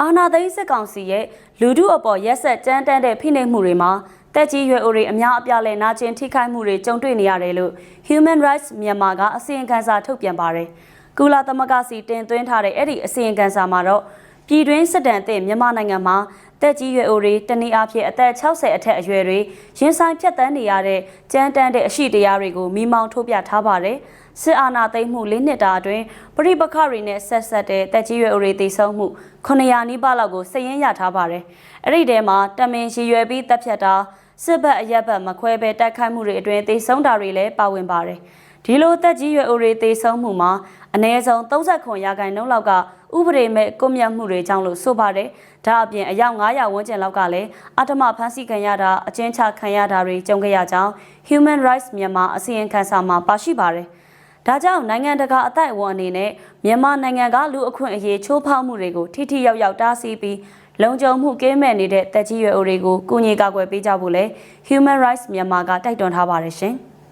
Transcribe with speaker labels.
Speaker 1: အာနာသိန်းစစ်ကောင်စီရဲ့လူထုအပေါ်ရက်ဆက်ကြမ်းတမ်းတဲ့ဖိနှိပ်မှုတွေမှာတက်ကြီးရွယ်အိုတွေအများအပြားလဲနာကျင်ထိခိုက်မှုတွေကြုံတွေ့နေရတယ်လို့ Human Rights မြန်မာကအစီရင်ခံစာထုတ်ပြန်ပါတယ်။ကုလသမဂ္ဂစီတင်သွင်းထားတဲ့အဲ့ဒီအစီရင်ခံစာမှာတော့ပြည်တွင်းစစ်တမ်းအသစ်မြန်မာနိုင်ငံမှာ တက်ကြီးရွယ်အိုတွေတနည်းအားဖြင့်အသက်60အထက်အရွယ်တွေရင်ဆိုင်ဖြတ်တန်းနေရတဲ့ကြမ်းတမ်းတဲ့အရှိတရားတွေကိုမိမောင်းထုတ်ပြထားပါတယ်။စစ်အာဏာသိမ်းမှု၄နှစ်တာအတွင်းပြိပခတွေနဲ့ဆက်ဆက်တဲ့တက်ကြီးရွယ်အိုတွေတည်ဆုံမှု900နီးပါးလောက်ကိုစည်ရင်းရထားပါတယ်။အဲ့ဒီထဲမှာတမင်ရည်ရွယ်ပြီးတပ်ဖြတ်တာစစ်ဘက်အရက်ဘက်မခွဲပဲတိုက်ခိုက်မှုတွေအတွင်းတည်ဆုံတာတွေလည်းပါဝင်ပါတယ်။ဒီလိုတက်ကြီးရွယ်အိုတွေတည်ဆုံမှုမှာအ ਨੇ ဆုံး39ရာခိုင်နှုန်းလောက်က ဥပဒေမဲ့ကွပ်မျက်မှုတွေကြောင့်လို့ဆိုပါတယ်။ဒါအပြင်အယောက်900ဝန်းကျင်လောက်ကလည်းအထမဖမ်းဆီးခံရတာအကျဉ်းချခံရတာတွေကြုံခဲ့ရကြောင်း Human Rights မြန်မာအစီရင်ခံစာမှာပါရှိပါတယ်။ဒါကြောင့်နိုင်ငံတကာအတိုက်အဝန်အနေနဲ့မြန်မာနိုင်ငံကလူအခွင့်အရေးချိုးဖောက်မှုတွေကိုထိထိရောက်ရောက်တားဆီးပြီးလုံခြုံမှုကင်းမဲ့နေတဲ့တက်ကြီးရွယ်အိုတွေကိုကုညီကာကွယ်ပေးကြဖို့လဲ Human Rights မြန်မာကတိုက်တွန်းထားပါတယ်ရှင်။